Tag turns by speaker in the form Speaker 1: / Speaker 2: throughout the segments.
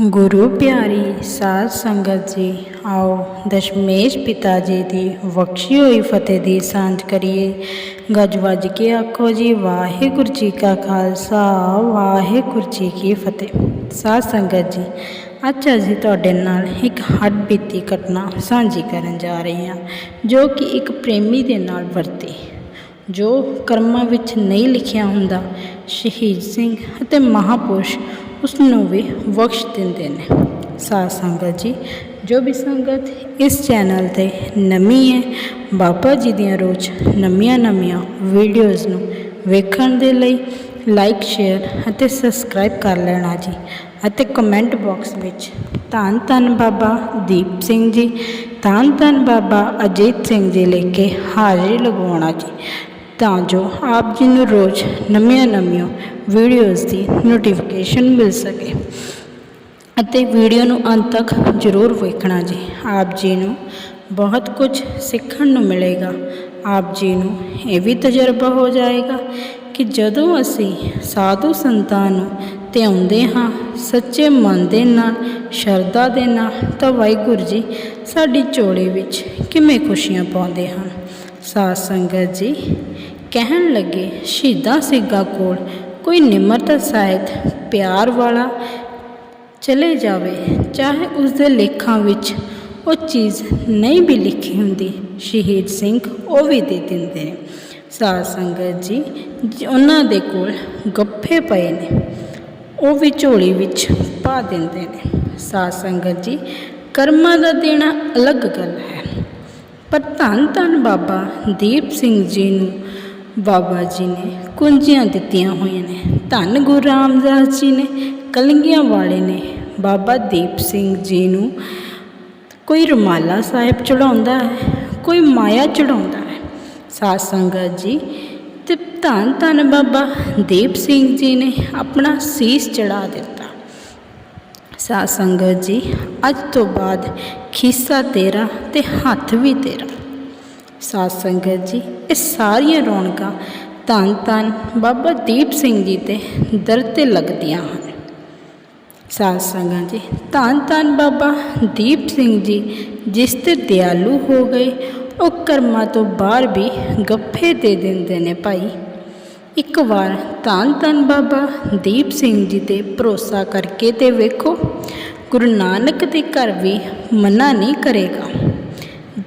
Speaker 1: ਗੁਰੂ ਪਿਆਰੀ ਸਾਧ ਸੰਗਤ ਜੀ, ਆਓ ਦਸ਼ਮੇਸ਼ ਪਿਤਾ ਜੀ ਦੀ ਬਖਸ਼ੀ ਹੋਈ ਫਤਿਹ ਦੀ ਸਾਂਝ ਕਰੀਏ। ਗੱਜ ਵੱਜ ਕੇ ਆਖੋ ਜੀ, ਵਾਹਿਗੁਰੂ ਜੀ ਕਾ ਖਾਲਸਾ, ਵਾਹਿਗੁਰੂ ਜੀ ਕੀ ਫਤਿਹ। ਸਾਧ ਸੰਗਤ ਜੀ, ਅੱਜ ਅਸੀਂ ਤੁਹਾਡੇ ਨਾਲ ਇੱਕ ਹੱਡ ਬੀਤੀ ਘਟਨਾ ਸਾਂਝੀ ਕਰਨ ਜਾ ਰਹੇ ਹਾਂ, ਜੋ ਕਿ ਇੱਕ ਪ੍ਰੇਮੀ ਦੇ ਨਾਲ ਵਰਤੀ। ਜੋ ਕਰਮਾਂ ਵਿੱਚ ਨਹੀਂ ਲਿਖਿਆ ਹੁੰਦਾ, ਸ਼ਹੀਦ ਸਿੰਘ ਅਤੇ ਮਹਾਪੁਰਸ਼ ਉਸ ਨੂੰ ਵੀ ਬਖਸ਼ ਦਿੰਦੇ ਨੇ। ਸਾਧ ਸੰਗਤ ਜੀ, ਜੋ ਵੀ ਸੰਗਤ ਇਸ ਚੈਨਲ ਤੇ ਨਵੀਂ ਹੈ, ਬਾਬਾ ਜੀ ਦੀਆਂ ਰੋਜ਼ ਨਵੀਆਂ ਨਵੀਆਂ ਵੀਡੀਓਜ਼ ਨੂੰ ਵੇਖਣ ਦੇ ਲਈ ਲਾਈਕ ਸ਼ੇਅਰ ਅਤੇ ਸਬਸਕ੍ਰਾਈਬ ਕਰ ਲੈਣਾ ਜੀ ਅਤੇ ਕਮੈਂਟ ਬਾਕਸ ਵਿੱਚ ਧੰਨ ਧੰਨ ਬਾਬਾ ਦੀਪ ਸਿੰਘ ਜੀ, ਧੰਨ ਧੰਨ ਬਾਬਾ ਅਜੀਤ ਸਿੰਘ ਜੀ ਲੈ ਕੇ ਹਾਜ਼ਰੀ ਲਗਵਾਉਣਾ ਜੀ। ਤਾਂ ਜੋ ਆਪ ਜੀ ਨੂੰ ਰੋਜ਼ ਨਵੀਆਂ ਨਵੀਆਂ ਵੀਡੀਓਜ਼ ਦੀ ਨੋਟੀਫਿਕੇਸ਼ਨ ਮਿਲ ਸਕੇ। ਅਤੇ ਵੀਡੀਓ ਨੂੰ ਅੰਤ ਤੱਕ ਜ਼ਰੂਰ ਵੇਖਣਾ ਜੀ। ਆਪ ਜੀ ਨੂੰ ਬਹੁਤ ਕੁਝ ਸਿੱਖਣ ਨੂੰ ਮਿਲੇਗਾ। ਆਪ ਜੀ ਨੂੰ ਇਹ ਵੀ ਤਜਰਬਾ ਹੋ ਜਾਏਗਾ ਕਿ ਜਦੋਂ ਅਸੀਂ ਸਾਧੂ ਸੰਤਾਂ ਨੂੰ ਧਿਆਉਂਦੇ ਹਾਂ, ਸੱਚੇ ਮਨ ਦੇ ਨਾਲ, ਸ਼ਰਧਾ ਦੇ ਨਾਲ, ਤਾਂ ਵਾਹਿਗੁਰੂ ਜੀ ਸਾਡੀ ਝੋਲੀ ਵਿੱਚ ਕਿਵੇਂ ਖੁਸ਼ੀਆਂ ਪਾਉਂਦੇ ਹਨ। ਸਾਧ ਸੰਗਤ ਜੀ ਕਹਿਣ ਲੱਗੇ, ਸ਼ਹੀਦਾਂ ਸਿੰਘਾਂ ਕੋਲ ਕੋਈ ਨਿਮਰਤਾ ਸਾਹਿਤ, ਪਿਆਰ ਵਾਲਾ ਚਲੇ ਜਾਵੇ, ਚਾਹੇ ਉਸ ਦੇ ਲੇਖਾਂ ਵਿੱਚ ਉਹ ਚੀਜ਼ ਨਹੀਂ ਵੀ ਲਿਖੀ ਹੁੰਦੀ। ਸ਼ਹੀਦ ਸਿੰਘ ਉਹ ਵੀ ਦੇ ਦਿੰਦੇ ਨੇ। ਸਾਧ ਸੰਗਤ ਜੀ ਉਹਨਾਂ ਦੇ ਕੋਲ ਗੱਫੇ ਪਏ ਨੇ। ਉਹ ਵੀ ਝੋਲੀ ਵਿੱਚ ਪਾ ਦਿੰਦੇ ਨੇ। ਸਾਧ ਸੰਗਤ ਜੀ, ਕਰਮਾਂ ਦਾ ਦੇਣਾ ਅਲੱਗ ਗੱਲ ਹੈ। ਪਰ ਧੰਨ ਧੰਨ ਬਾਬਾ ਦੀਪ ਸਿੰਘ ਜੀ ਨੂੰ ਬਾਬਾ ਜੀ ਨੇ ਕੁੰਜੀਆਂ ਦਿੱਤੀਆਂ ਹੋਈਆਂ ਨੇ। ਧੰਨ ਗੁਰੂ ਰਾਮਦਾਸ ਜੀ ਨੇ, ਕਲੰਗੀਆਂ ਵਾਲੇ ਨੇ। ਬਾਬਾ ਦੀਪ ਸਿੰਘ ਜੀ ਨੂੰ ਕੋਈ ਰੁਮਾਲਾ ਸਾਹਿਬ ਚੜਾਉਂਦਾ ਹੈ, ਕੋਈ ਮਾਇਆ ਚੜਾਉਂਦਾ ਹੈ। ਸਾਧ ਸੰਗਤ ਜੀ, ਤੇ ਧੰਨ ਧੰਨ ਬਾਬਾ ਦੀਪ ਸਿੰਘ ਜੀ ਨੇ ਆਪਣਾ ਸੀਸ ਚੜਾ ਦਿੱਤਾ। ਸਾਧ ਸੰਗਤ ਜੀ, ਅੱਜ ਤੋਂ ਬਾਅਦ ਖੀਸਾ ਤੇਰਾ ਤੇ ਹੱਥ ਵੀ ਤੇਰਾ। ਸਾਧ ਸੰਗਤ ਜੀ, ਇਹ ਸਾਰੀਆਂ ਰੌਣਕਾਂ ਧੰਨ ਧੰਨ ਬਾਬਾ ਦੀਪ ਸਿੰਘ ਜੀ ਦੇ ਦਰ ਤੇ ਲੱਗਦੀਆਂ ਹਨ। ਸਾਧ ਸੰਗਤ ਜੀ, ਧੰਨ ਧੰਨ ਬਾਬਾ ਦੀਪ ਸਿੰਘ ਜੀ, ਜਿਸ ਤੇ ਦਿਆਲੂ ਹੋ ਗਏ, ਉਹ ਕਰਮਾਂ ਤੋਂ ਬਾਹਰ ਵੀ ਗੱਫੇ ਦੇ ਦਿੰਦੇ ਨੇ ਭਾਈ। ਇੱਕ ਵਾਰ ਧੰਨ ਧੰਨ ਬਾਬਾ ਦੀਪ ਸਿੰਘ ਜੀ ਤੇ ਭਰੋਸਾ ਕਰਕੇ ਤੇ ਵੇਖੋ, ਗੁਰੂ ਨਾਨਕ ਦੇ ਘਰ ਵੀ ਮਨਾ ਨਹੀਂ ਕਰੇਗਾ।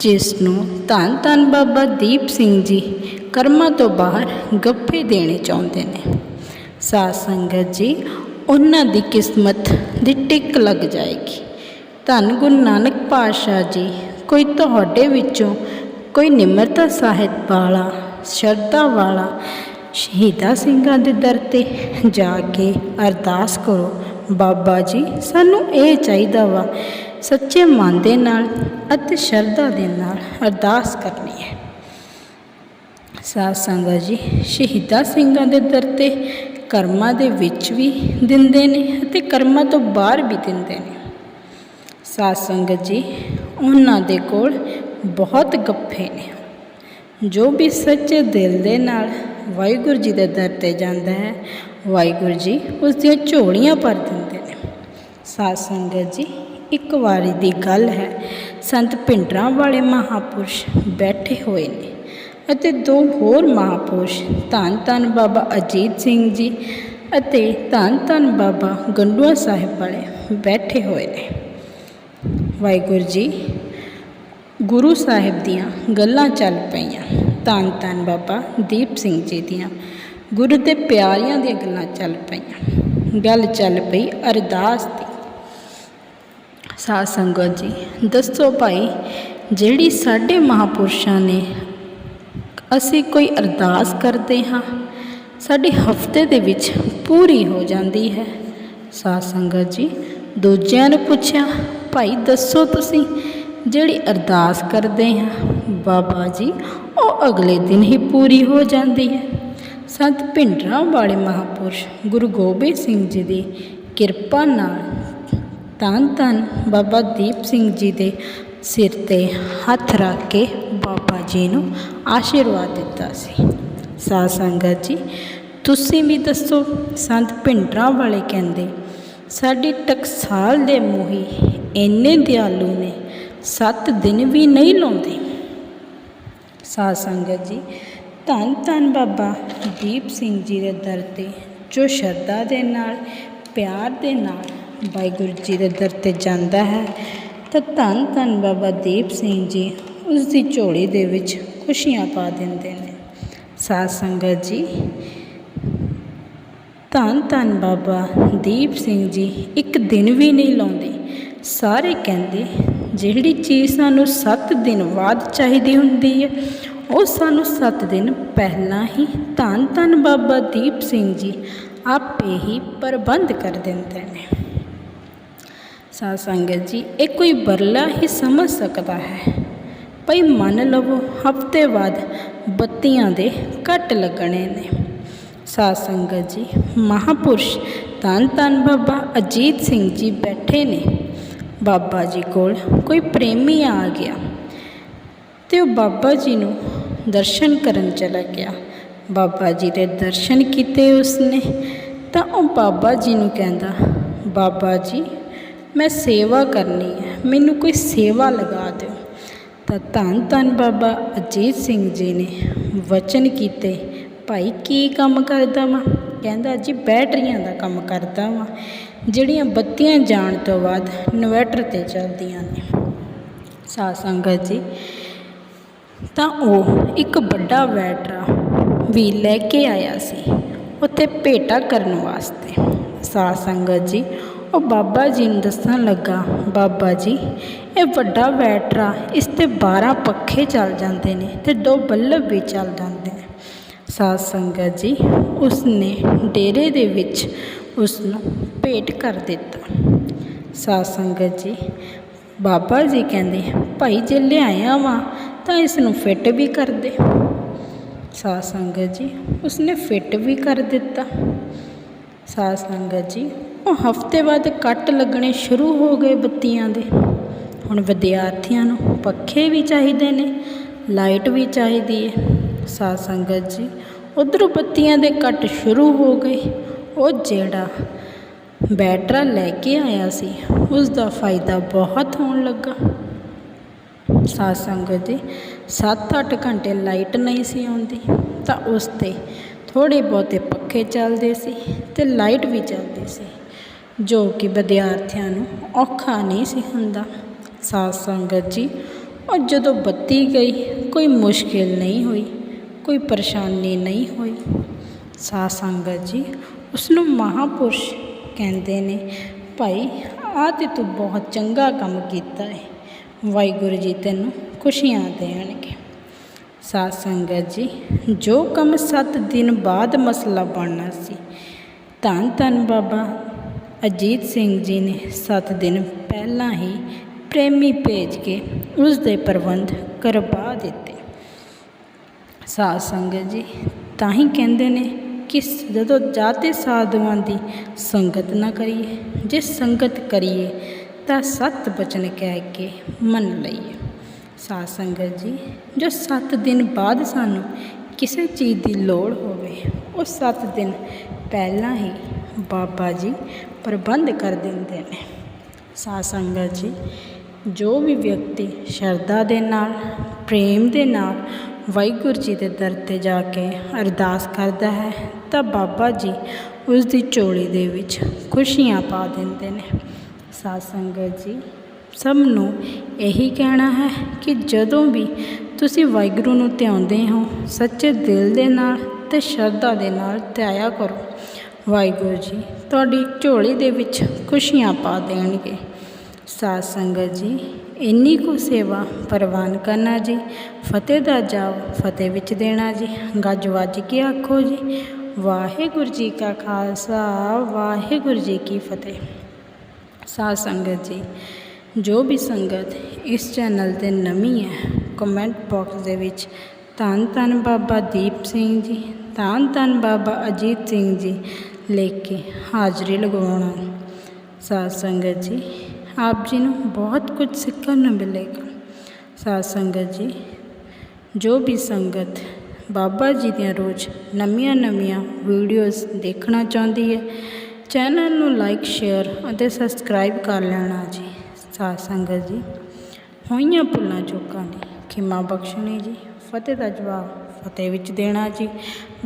Speaker 1: ਜਿਸ ਨੂੰ ਧੰਨ ਧੰਨ ਬਾਬਾ ਦੀਪ ਸਿੰਘ ਜੀ ਕਰਮਾਂ ਤੋਂ ਬਾਹਰ ਗੱਫੇ ਦੇਣੇ ਚਾਹੁੰਦੇ ਨੇ। ਸਾਧ ਸੰਗਤ ਜੀ, ਉਹਨਾਂ ਦੀ ਕਿਸਮਤ ਦੀ ਟਿਕ ਲੱਗ ਜਾਏਗੀ। ਧੰਨ ਗੁਰੂ ਨਾਨਕ ਪਾਤਸ਼ਾਹ ਜੀ, ਕੋਈ ਤੁਹਾਡੇ ਵਿੱਚੋਂ ਕੋਈ ਨਿਮਰਤਾ ਸਾਹਿਤ ਵਾਲਾ, ਸ਼ਰਧਾ ਵਾਲਾ ਸ਼ਹੀਦਾ ਸਿੰਘਾਂ ਦੇ ਦਰ ਤੇ ਜਾ ਕੇ ਅਰਦਾਸ ਕਰੋ। ਬਾਬਾ ਜੀ, ਸਾਨੂੰ ਇਹ ਚਾਹੀਦਾ ਵਾ, ਸੱਚੇ ਮਨ ਦੇ ਨਾਲ ਅਤੇ ਸ਼ਰਧਾ ਦੇ ਨਾਲ ਅਰਦਾਸ ਕਰਨੀ ਹੈ। ਸਾਧ ਸੰਗਤ ਜੀ, ਸ਼ਹੀਦਾਂ ਸਿੰਘਾਂ ਦੇ ਦਰ ਤੇ ਕਰਮਾਂ ਦੇ ਵਿੱਚ ਵੀ ਦਿੰਦੇ ਨੇ ਅਤੇ ਕਰਮਾਂ ਤੋਂ ਬਾਹਰ ਵੀ ਦਿੰਦੇ ਨੇ। ਸਾਧ ਸੰਗਤ ਜੀ, ਉਹਨਾਂ ਦੇ ਕੋਲ ਬਹੁਤ ਗੱਫੇ ਨੇ। ਜੋ ਵੀ ਸੱਚੇ ਦਿਲ ਦੇ ਨਾਲ ਵਾਹਿਗੁਰੂ ਜੀ ਦੇ ਦਰ ਤੇ ਜਾਂਦਾ ਹੈ ਵਾਹਿਗੁਰੂ ਜੀ, ਉਸ ਦੀਆਂ ਝੋਲੀਆਂ ਭਰ ਦਿੰਦੇ ਨੇ। ਸਾਧ ਸੰਗਤ ਜੀ, ਇੱਕ ਵਾਰੀ ਦੀ ਗੱਲ ਹੈ, ਸੰਤ ਭਿੰਡਰਾਂ ਵਾਲੇ ਮਹਾਪੁਰਸ਼ ਬੈਠੇ ਹੋਏ ਨੇ ਅਤੇ ਦੋ ਹੋਰ ਮਹਾਪੁਰਸ਼ ਧੰਨ ਧੰਨ ਬਾਬਾ ਅਜੀਤ ਸਿੰਘ ਜੀ ਅਤੇ ਧੰਨ ਧੰਨ ਬਾਬਾ ਗੰਡੂਆ ਸਾਹਿਬ ਵਾਲੇ ਬੈਠੇ ਹੋਏ ਨੇ। ਵਾਹਿਗੁਰੂ ਜੀ, ਗੁਰੂ ਸਾਹਿਬ ਦੀਆਂ ਗੱਲਾਂ ਚੱਲ ਪਈਆਂ। ਧੰਨ ਧੰਨ ਬਾਬਾ ਦੀਪ ਸਿੰਘ ਜੀ ਦੀਆਂ ਗੁਰੂ ਦੇ ਪਿਆਰਿਆਂ ਦੀਆਂ ਗੱਲਾਂ ਚੱਲ ਪਈਆਂ। ਗੱਲ ਚੱਲ ਪਈ ਅਰਦਾਸ ਦੀ। ਸਾਧ ਸੰਗਤ ਜੀ, ਦੱਸੋ ਭਾਈ, ਜਿਹੜੀ ਸਾਡੇ ਮਹਾਪੁਰਸ਼ਾਂ ਨੇ ਅਸੀਂ ਕੋਈ ਅਰਦਾਸ ਕਰਦੇ ਹਾਂ, ਸਾਡੀ ਹਫ਼ਤੇ ਦੇ ਵਿੱਚ ਪੂਰੀ ਹੋ ਜਾਂਦੀ ਹੈ। ਸਾਧ ਸੰਗਤ ਜੀ, ਦੂਜਿਆਂ ਨੂੰ ਪੁੱਛਿਆ, ਭਾਈ ਦੱਸੋ ਤੁਸੀਂ ਜਿਹੜੀ ਅਰਦਾਸ ਕਰਦੇ ਹਾਂ? ਬਾਬਾ ਜੀ, ਉਹ ਅਗਲੇ ਦਿਨ ਹੀ ਪੂਰੀ ਹੋ ਜਾਂਦੀ ਹੈ। ਸੰਤ ਭਿੰਡਰਾਂ ਵਾਲੇ ਮਹਾਪੁਰਸ਼ ਗੁਰੂ ਗੋਬਿੰਦ ਸਿੰਘ ਜੀ ਦੀ ਕਿਰਪਾ ਨਾਲ ਧੰਨ ਧੰਨ ਬਾਬਾ ਦੀਪ ਸਿੰਘ ਜੀ ਦੇ ਸਿਰ ਤੇ ਹੱਥ ਰੱਖ ਕੇ ਬਾਬਾ ਜੀ ਨੂੰ ਆਸ਼ੀਰਵਾਦ ਦਿੱਤਾ ਸੀ। ਸਾਧ ਸੰਗਤ ਜੀ, ਤੁਸੀਂ ਵੀ ਦੱਸੋ, ਸੰਤ ਭਿੰਡਰਾਂ ਵਾਲੇ ਕਹਿੰਦੇ, ਸਾਡੀ ਟਕਸਾਲ ਦੇ ਮੋਹੀ ਇੰਨੇ ਦਿਆਲੂ ਨੇ, ਸੱਤ ਦਿਨ ਵੀ ਨਹੀਂ ਲਾਉਂਦੇ। ਸਾਧ ਸੰਗਤ ਜੀ ਧੰਨ ਧੰਨ ਬਾਬਾ ਦੀਪ ਸਿੰਘ ਜੀ ਦੇ ਦਰ ਤੇ, ਜੋ ਸ਼ਰਧਾ ਦੇ ਨਾਲ, ਪਿਆਰ ਦੇ ਨਾਲ ਵਾਹਿਗੁਰੂ ਜੀ ਦੇ ਦਰ ਤੇ ਜਾਂਦਾ ਹੈ। ਤਾਂ ਧੰਨ ਧੰਨ ਬਾਬਾ ਦੀਪ ਸਿੰਘ ਜੀ ਉਸ ਦੀ ਝੋਲੀ ਦੇ ਵਿੱਚ ਖੁਸ਼ੀਆਂ ਪਾ ਦਿੰਦੇ ਨੇ। ਸਾਧ ਸੰਗਤ ਜੀ, ਧੰਨ ਧੰਨ ਬਾਬਾ ਦੀਪ ਸਿੰਘ ਜੀ ਇੱਕ ਦਿਨ ਵੀ ਨਹੀਂ ਲਾਉਂਦੇ। ਸਾਰੇ ਕਹਿੰਦੇ, ਜਿਹੜੀ ਚੀਜ਼ ਸਾਨੂੰ 7 ਦਿਨ ਬਾਅਦ ਚਾਹੀਦੀ ਹੁੰਦੀ ਹੈ ਉਹ ਸਾਨੂੰ 7 ਦਿਨ ਪਹਿਲਾਂ ਹੀ ਧੰਨ ਧੰਨ ਬਾਬਾ ਦੀਪ ਸਿੰਘ ਜੀ ਆਪੇ ਹੀ ਪ੍ਰਬੰਧ ਕਰ ਦਿੰਦੇ ਨੇ। ਸਾਧ ਸੰਗਤ ਜੀ, ਇਹ ਕੋਈ ਬਰਲਾ ਹੀ ਸਮਝ ਸਕਦਾ ਹੈ। ਭਈ ਮੰਨ ਲਵੋ ਹਫ਼ਤੇ ਬਾਅਦ ਬੱਤੀਆਂ ਦੇ ਕੱਟ ਲੱਗਣੇ ਨੇ। ਸਾਧ ਸੰਗਤ ਜੀ, ਮਹਾਪੁਰਸ਼ ਧੰਨ ਧੰਨ ਬਾਬਾ ਅਜੀਤ ਸਿੰਘ ਜੀ ਬੈਠੇ ਨੇ। ਬਾਬਾ ਜੀ ਕੋਲ ਕੋਈ ਪ੍ਰੇਮੀ ਆ ਗਿਆ ਤੇ ਉਹ ਬਾਬਾ ਜੀ ਨੂੰ ਦਰਸ਼ਨ ਕਰਨ ਚਲਾ ਗਿਆ। ਬਾਬਾ ਜੀ ਦੇ ਦਰਸ਼ਨ ਕੀਤੇ ਉਸਨੇ, ਤਾਂ ਉਹ ਬਾਬਾ ਜੀ ਨੂੰ ਕਹਿੰਦਾ, ਬਾਬਾ ਜੀ, ਮੈਂ ਸੇਵਾ ਕਰਨੀ ਹੈ, ਮੈਨੂੰ ਕੋਈ ਸੇਵਾ ਲਗਾ ਦਿਓ। ਤਾਂ ਧੰਨ ਧੰਨ ਬਾਬਾ ਅਜੀਤ ਸਿੰਘ ਜੀ ਨੇ ਵਚਨ ਕੀਤੇ, ਭਾਈ, ਕੀ ਕੰਮ ਕਰਦਾ ਵਾਂ? ਕਹਿੰਦਾ, ਜੀ, ਬੈਟਰੀਆਂ ਦਾ ਕੰਮ ਕਰਦਾ ਵਾਂ, ਜਿਹੜੀਆਂ ਬੱਤੀਆਂ ਜਾਣ ਤੋਂ ਬਾਅਦ ਇਨਵਰਟਰ ਤੇ ਚੱਲਦੀਆਂ ਨੇ। ਸਾਧ ਸੰਗਤ ਜੀ ਤਾਂ ਉਹ ਇੱਕ ਵੱਡਾ ਵੈਟਰਾ ਵੀ ਲੈ ਕੇ ਆਇਆ ਸੀ ਉੱਥੇ ਭੇਟਾ ਕਰਨ ਵਾਸਤੇ। ਸਾਧ ਸੰਗਤ ਜੀ, ਉਹ ਬਾਬਾ ਜੀ ਨੂੰ ਦੱਸਣ ਲੱਗਾ, ਬਾਬਾ ਜੀ, ਇਹ ਵੱਡਾ ਵੈਟਰਾ ਇਸ ਤੇ 12 ਪੱਖੇ ਚੱਲ ਜਾਂਦੇ ਨੇ ਤੇ ਦੋ ਬੱਲਬ ਵੀ ਚੱਲ ਜਾਂਦੇ ਨੇ। ਸਾਧ ਸੰਗਤ ਜੀ, ਉਸਨੇ ਡੇਰੇ ਦੇ ਵਿੱਚ ਉਸ ਨੂੰ ਭੇਟ ਕਰ ਦਿੱਤਾ। ਸਾਧ ਸੰਗਤ ਜੀ, ਬਾਬਾ ਜੀ ਕਹਿੰਦੇ, ਭਾਈ ਜੇ ਲਿਆਇਆ ਵਾਂ ਤਾਂ ਇਸ ਨੂੰ ਫਿੱਟ ਵੀ ਕਰ ਦੇ। ਸਾਧ ਸੰਗਤ ਜੀ, ਉਸਨੇ ਫਿੱਟ ਵੀ ਕਰ ਦਿੱਤਾ। ਸਾਧ ਸੰਗਤ ਜੀ, ਉਹ ਹਫ਼ਤੇ ਬਾਅਦ ਕੱਟ ਲੱਗਣੇ ਸ਼ੁਰੂ ਹੋ ਗਏ ਬੱਤੀਆਂ ਦੇ। ਹੁਣ ਵਿਦਿਆਰਥੀਆਂ ਨੂੰ ਪੱਖੇ ਵੀ ਚਾਹੀਦੇ ਨੇ, ਲਾਈਟ ਵੀ ਚਾਹੀਦੀ ਹੈ ਸਾਧ ਸੰਗਤ ਜੀ, ਉਧਰੋਂ ਬੱਤੀਆਂ ਦੇ ਕੱਟ ਸ਼ੁਰੂ ਹੋ ਗਏ। ਉਹ ਜਿਹੜਾ ਬੈਟਰਾ ਲੈ ਕੇ ਆਇਆ ਸੀ ਉਸ ਦਾ ਫਾਇਦਾ ਬਹੁਤ ਹੋਣ ਲੱਗਾ। ਸਾਧ ਸੰਗਤ ਜੀ 7-8 ਘੰਟੇ ਲਾਈਟ ਨਹੀਂ ਸੀ ਆਉਂਦੀ, ਤਾਂ ਉਸ ਤੇ ਥੋੜੇ ਬਹੁਤੇ ਪੱਖੇ ਚੱਲਦੇ ਸੀ ਤੇ ਲਾਈਟ ਵੀ ਚੱਲਦੀ ਸੀ, ਜੋ ਕਿ ਵਿਦਿਆਰਥੀਆਂ ਨੂੰ ਔਖਾ ਨਹੀਂ ਸੀ ਹੁੰਦਾ। ਸਾਧ ਸੰਗਤ ਜੀ, ਉਹ ਜਦੋਂ ਬੱਤੀ ਗਈ, ਕੋਈ ਮੁਸ਼ਕਿਲ ਨਹੀਂ ਹੋਈ, ਕੋਈ ਪਰੇਸ਼ਾਨੀ ਨਹੀਂ ਹੋਈ। ਸਾਧ ਸੰਗਤ ਜੀ ਉਸ ਨੂੰ ਮਹਾਪੁਰਸ਼ ਕਹਿੰਦੇ ਨੇ, ਭਾਈ ਆ ਤੇ ਤੂੰ ਬਹੁਤ ਚੰਗਾ ਕੰਮ ਕੀਤਾ ਹੈ ਵਾਹਿਗੁਰੂ ਜੀ ਤੈਨੂੰ ਖੁਸ਼ੀਆਂ ਦੇਣਗੇ। ਸਾਧ ਸੰਗਤ ਜੀ, ਜੋ ਕੰਮ 7 ਦਿਨ ਬਾਅਦ ਮਸਲਾ ਬਣਨਾ ਸੀ, ਧੰਨ ਧੰਨ ਬਾਬਾ। ਅਜੀਤ ਸਿੰਘ ਜੀ ਨੇ 7 ਦਿਨ ਪਹਿਲਾਂ ਹੀ ਪ੍ਰੇਮੀ ਭੇਜ ਕੇ ਉਸ ਦੇ ਪ੍ਰਬੰਧ ਕਰਵਾ ਦਿੱਤੇ। ਸਾਧ ਸੰਗਤ ਜੀ, ਤਾਂ ਹੀ ਕਹਿੰਦੇ ਨੇ ਕਿ ਜਦੋਂ ਜਾਤੇ ਸਾਧੂਆਂ ਦੀ ਸੰਗਤ ਨਾ ਕਰੀਏ, ਜੇ ਸੰਗਤ ਕਰੀਏ ਤਾਂ ਸਤ ਬਚਨ ਕਹਿ ਕੇ ਮੰਨ ਲਈਏ। ਸਾਧ ਸੰਗਤ ਜੀ, ਜੋ 7 ਦਿਨ ਬਾਅਦ ਸਾਨੂੰ ਕਿਸੇ ਚੀਜ਼ ਦੀ ਲੋੜ ਹੋਵੇ, ਉਹ 7 ਦਿਨ ਪਹਿਲਾਂ ਹੀ ਬਾਬਾ ਜੀ ਪ੍ਰਬੰਧ ਕਰ ਦਿੰਦੇ ਨੇ। ਸਾਧ ਸੰਗਤ ਜੀ, ਜੋ ਵੀ ਵਿਅਕਤੀ ਸ਼ਰਧਾ ਦੇ ਨਾਲ, ਪ੍ਰੇਮ ਦੇ ਨਾਲ ਵਾਹਿਗੁਰੂ ਜੀ ਦੇ ਦਰ ਤੇ ਜਾ ਕੇ ਅਰਦਾਸ ਕਰਦਾ ਹੈ, ਤਾਂ ਬਾਬਾ ਜੀ ਉਸ ਦੀ ਝੋਲੀ ਦੇ ਵਿੱਚ ਖੁਸ਼ੀਆਂ ਪਾ ਦਿੰਦੇ ਨੇ। ਸਾਧ ਸੰਗਤ ਜੀ ਸਭ ਨੂੰ ਇਹੀ ਕਹਿਣਾ ਹੈ ਕਿ ਜਦੋਂ ਵੀ ਤੁਸੀਂ ਵਾਹਿਗੁਰੂ ਨੂੰ ਧਿਆਉਂਦੇ ਹੋ, ਸੱਚੇ ਦਿਲ ਦੇ ਨਾਲ ਤੇ ਸ਼ਰਧਾ ਦੇ ਨਾਲ ਧਿਆਇਆ ਕਰੋ। ਵਾਹਿਗੁਰੂ ਜੀ, ਤੁਹਾਡੀ ਝੋਲੀ ਦੇ ਵਿੱਚ ਖੁਸ਼ੀਆਂ ਪਾ ਦੇਣਗੇ। ਸਾਧ ਸੰਗਤ ਜੀ, ਇੰਨੀ ਕੁ ਸੇਵਾ ਪ੍ਰਵਾਨ ਕਰਨਾ ਜੀ, ਫਤਿਹ ਦਾ ਜਾਪ ਫਤਿਹ ਵਿੱਚ ਦੇਣਾ ਜੀ, ਗੱਜ ਵੱਜ ਕੇ ਆਖੋ ਜੀ, ਵਾਹਿਗੁਰੂ ਜੀ ਕਾ ਖਾਲਸਾ, ਵਾਹਿਗੁਰੂ ਜੀ ਕੀ ਫਤਿਹ। ਸਾਧ ਸੰਗਤ ਜੀ, ਜੋ ਵੀ ਸੰਗਤ ਇਸ ਚੈਨਲ ਤੇ ਨਵੀਂ ਹੈ ਕਮੈਂਟ ਬਾਕਸ ਦੇ ਵਿੱਚ ਧੰਨ ਧੰਨ ਬਾਬਾ ਦੀਪ ਸਿੰਘ ਜੀ, ਧੰਨ ਧੰਨ ਬਾਬਾ ਅਜੀਤ ਸਿੰਘ ਜੀ ਲਿਖ ਕੇ ਹਾਜ਼ਰੀ ਲਗਵਾਉਣਾ। ਸਾਧ ਸੰਗਤ ਜੀ, ਆਪ ਜੀ ਨੂੰ ਬਹੁਤ ਕੁਝ ਸਿੱਖਣ ਨੂੰ ਮਿਲੇਗਾ। ਸਾਧ ਸੰਗਤ ਜੀ, ਜੋ ਵੀ ਸੰਗਤ ਬਾਬਾ ਜੀ ਦੀਆਂ ਰੋਜ਼ ਨਵੀਆਂ ਨਵੀਆਂ ਵੀਡੀਓਜ਼ ਦੇਖਣਾ ਚਾਹੁੰਦੀ ਹੈ ਚੈਨਲ ਨੂੰ ਲਾਈਕ, ਸ਼ੇਅਰ ਅਤੇ ਸਬਸਕ੍ਰਾਈਬ ਕਰ ਲੈਣਾ ਜੀ, ਸਾਧ ਸੰਗਤ ਜੀ। ਹੋਈਆਂ ਭੁੱਲਾਂ ਚੁੱਕਾਂ ਦੀ ਖਿਮਾ ਬਖਸ਼ਣੀ ਜੀ, ਫਤਿਹ ਦਾ ਜਵਾਬ ਫਤਿਹ ਵਿੱਚ ਦੇਣਾ ਜੀ।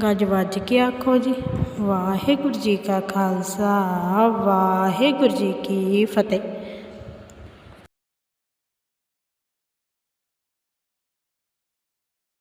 Speaker 1: ਗੱਜ ਵੱਜ ਕੇ ਆਖੋ ਜੀ, ਵਾਹਿਗੁਰੂ ਜੀ ਕਾ ਖਾਲਸਾ, ਵਾਹਿਗੁਰੂ ਜੀ ਕੀ ਫਤਿਹ।